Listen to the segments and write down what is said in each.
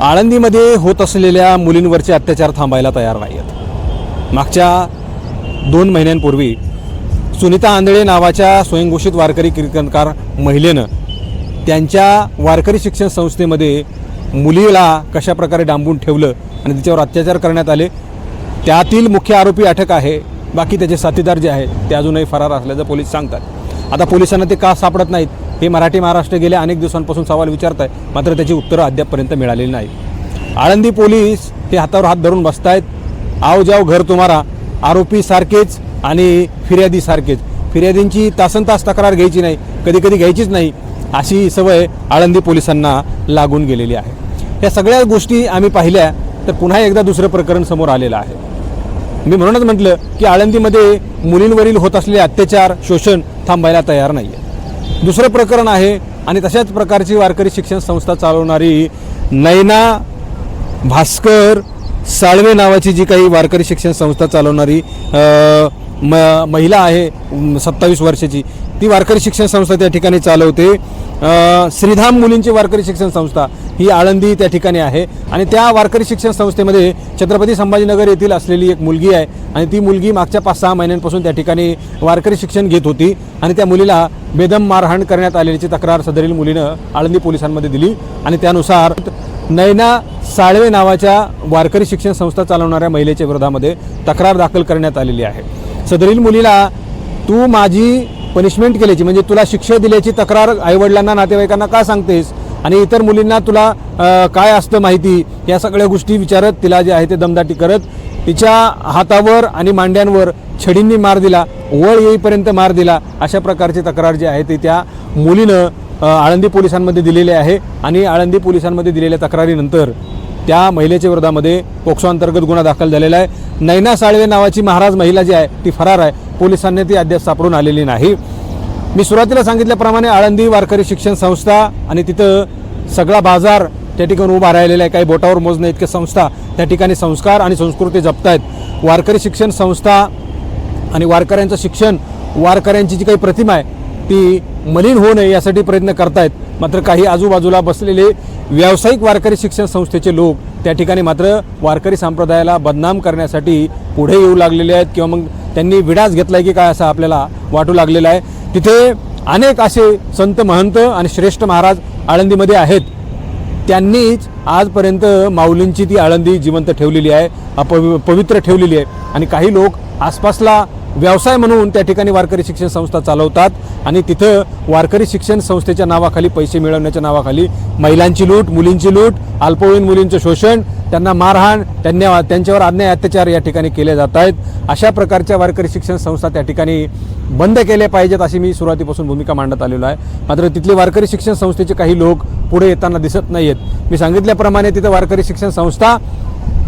आळंदीमध्ये होत असलेल्या मुलींवरचे अत्याचार थांबायला तयार नाही आहेत मागच्या दोन महिन्यांपूर्वी सुनीता आंधळे नावाच्या स्वयंघोषित वारकरी कीर्तनकार महिलेनं त्यांच्या वारकरी शिक्षण संस्थेमध्ये मुलीला कशाप्रकारे डांबून ठेवलं आणि तिच्यावर अत्याचार करण्यात आले त्यातील मुख्य आरोपी अटक आहे बाकी त्याचे साथीदार जे आहेत ते अजूनही फरार असल्याचं पोलीस सांगतात. आता पोलिसांना ते का सापडत नाहीत? हे मराठी महाराष्ट्र गेल्या अनेक दिवसांपासून सवाल विचारत आहे मात्र त्याची उत्तरं अद्यापपर्यंत मिळालेली नाही आळंदी पोलीस हे हातावर हात धरून बसतायत. आव जाव घर तुम्हारा आरोपी सारखेच आणि फिर्यादी सारखेच. फिर्यादींची तासन तास तक्रार घ्यायची नाही कधी कधी घ्यायचीच नाही अशी सवय आळंदी पोलिसांना लागून गेलेली आहे. या सगळ्या गोष्टी आम्ही पाहिल्या तर पुन्हा एकदा दुसरं प्रकरण समोर आलेलं आहे. मी म्हणूनच म्हटलं की आळंदीमध्ये मुलींवरील होत असलेले अत्याचार शोषण थांबायला तयार नाही आहे दुसरं प्रकरण आहे आणि तशाच प्रकारची वारकरी शिक्षण संस्था चालवणारी नैना भास्कर साळवे नावाची जी काही वारकरी शिक्षण संस्था चालवणारी म महिला आहे सत्तावीस वर्षाची ती वारकरी शिक्षण संस्था त्या ठिकाणी चालवते. श्रीधाम मुलींची वारकरी शिक्षण संस्था ही आळंदी त्या ठिकाणी आहे. आणि त्या वारकरी शिक्षण संस्थेमध्ये छत्रपती संभाजीनगर येथील असलेली एक मुलगी आहे. आणि ती मुलगी मागच्या पाच सहा महिन्यांपासून त्या ठिकाणी वारकरी शिक्षण घेत होती. आणि त्या मुलीला बेदम मारहाण करण्यात आलेल्याची तक्रार सदरील मुलीनं आळंदी पोलिसांमध्ये दिली. आणि त्यानुसार नैना साळवे नावाच्या वारकरी शिक्षण संस्था चालवणाऱ्या महिलेच्या विरोधामध्ये तक्रार दाखल करण्यात आलेली आहे. सदरील मुलीला तू माझी पनिशमेंट केल्याची म्हणजे तुला शिक्षा दिल्याची तक्रार आईवडिलांना नातेवाईकांना का सांगतेस? आणि इतर मुलींना तुला काय असतं माहिती? या सगळ्या गोष्टी विचारत तिला जे आहे ते दमदाटी करत तिच्या हातावर आणि मांड्यांवर छडींनी मार दिला वळ येईपर्यंत मार दिला अशा प्रकारची तक्रार जी आहे ती त्या मुलीनं आळंदी पोलिसांमध्ये दिलेली आहे. आणि आळंदी पोलिसांमध्ये दिलेल्या तक्रारीनंतर त्या महिलेच्या विरोधामध्ये पोक्सो अंतर्गत गुन्हा दाखल झालेला आहे. नैना साळवे नावाची महाराज महिला जी आहे ती फरार आहे. पोलिसांनी ती अद्याप सापडून आलेली नाही. मी सुरुवातीला सांगितल्याप्रमाणे आळंदी वारकरी शिक्षण संस्था आणि तिथं सगळा बाजार त्या ठिकाणी उभा राहिलेला आहे. काही बोटावर मोजणे इतक्या संस्था त्या ठिकाणी संस्कार आणि संस्कृती जपतायत. वारकरी शिक्षण संस्था आणि वारकऱ्यांचं शिक्षण वारकऱ्यांची जी काही प्रतिमा आहे ती मलिन होऊ नये यासाठी प्रयत्न करतायत. मात्र काही आजूबाजूला बसलेले व्यावसायिक वारकरी शिक्षण संस्थेचे लोक त्या ठिकाणी मात्र वारकरी संप्रदायाला बदनाम करण्यासाठी पुढे येऊ लागलेले आहेत किंवा मग त्यांनी विडास घेतलाय की काय असं आपल्याला वाटू लागलेलं आहे. तिथे अनेक असे संत महंत आणि श्रेष्ठ महाराज आळंदीमध्ये आहेत. त्यांनीच आजपर्यंत माऊलींची ती आळंदी जिवंत ठेवलेली आहे अपवि पवित्र ठेवलेली आहे. आणि काही लोक आसपासला व्यवसाय म्हणून त्या ठिकाणी वारकरी शिक्षण संस्था चालवतात आणि तिथं वारकरी शिक्षण संस्थेच्या नावाखाली पैसे मिळवण्याच्या नावाखाली महिलांची लूट मुलींची लूट अल्पवयीन मुलींचं शोषण त्यांना मारहाण त्यांना त्यांच्यावर अन्याय अत्याचार या ठिकाणी केले जात आहेत. अशा प्रकारच्या वारकरी शिक्षण संस्था त्या ठिकाणी बंद केल्या पाहिजेत अशी मी सुरुवातीपासून भूमिका मांडत आलेलो आहे. मात्र तिथले वारकरी शिक्षण संस्थेचे काही लोक पुढे येताना दिसत नाही आहेत मी सांगितल्याप्रमाणे तिथं वारकरी शिक्षण संस्था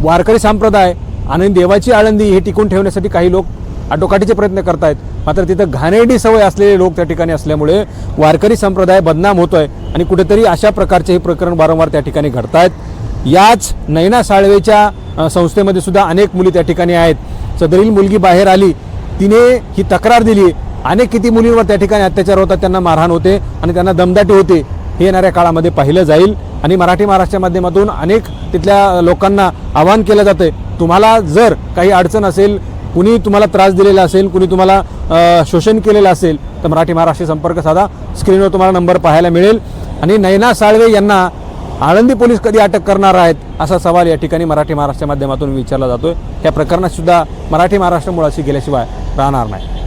वारकरी संप्रदाय आणि देवाची आळंदी हे टिकून ठेवण्यासाठी काही लोक आटोकाटीचे प्रयत्न करतायत. मात्र तिथं घाणेरडी सवय असलेले लोक त्या ठिकाणी असल्यामुळे वारकरी संप्रदाय बदनाम होतोय आणि कुठेतरी अशा प्रकारचे हे प्रकरण वारंवार त्या ठिकाणी घडत आहेत याच नैना साळवेच्या संस्थेमध्ये सुद्धा अनेक मुली त्या ठिकाणी आहेत. सदरील मुलगी बाहेर आली तिने ही तक्रार दिली. अनेक किती मुलींवर त्या ठिकाणी अत्याचार होतात त्यांना मारहाण होते आणि त्यांना दमदाटी होते. हे येणाऱ्या काळामध्ये पाहिलं जाईल आणि मराठी महाराष्ट्राच्या माध्यमातून अनेक तिथल्या लोकांना आवाहन केलं जातं तुम्हाला जर काही अडचण असेल कुणी तुम्हाला त्रास दिलेला असेल कुणी तुम्हाला शोषण केलेलं असेल तर मराठी महाराष्ट्र संपर्क साधा. स्क्रीनवर तुम्हाला नंबर पाहायला मिळेल. आणि नैना साळवे यांना आळंदी पोलीस कधी अटक करणार आहेत असा सवाल या ठिकाणी मराठी महाराष्ट्र माध्यमातून विचारला जातोय. या प्रकरणात सुद्धा मराठी महाराष्ट्र मुळाशी गेल्याशिवाय राहणार नाही.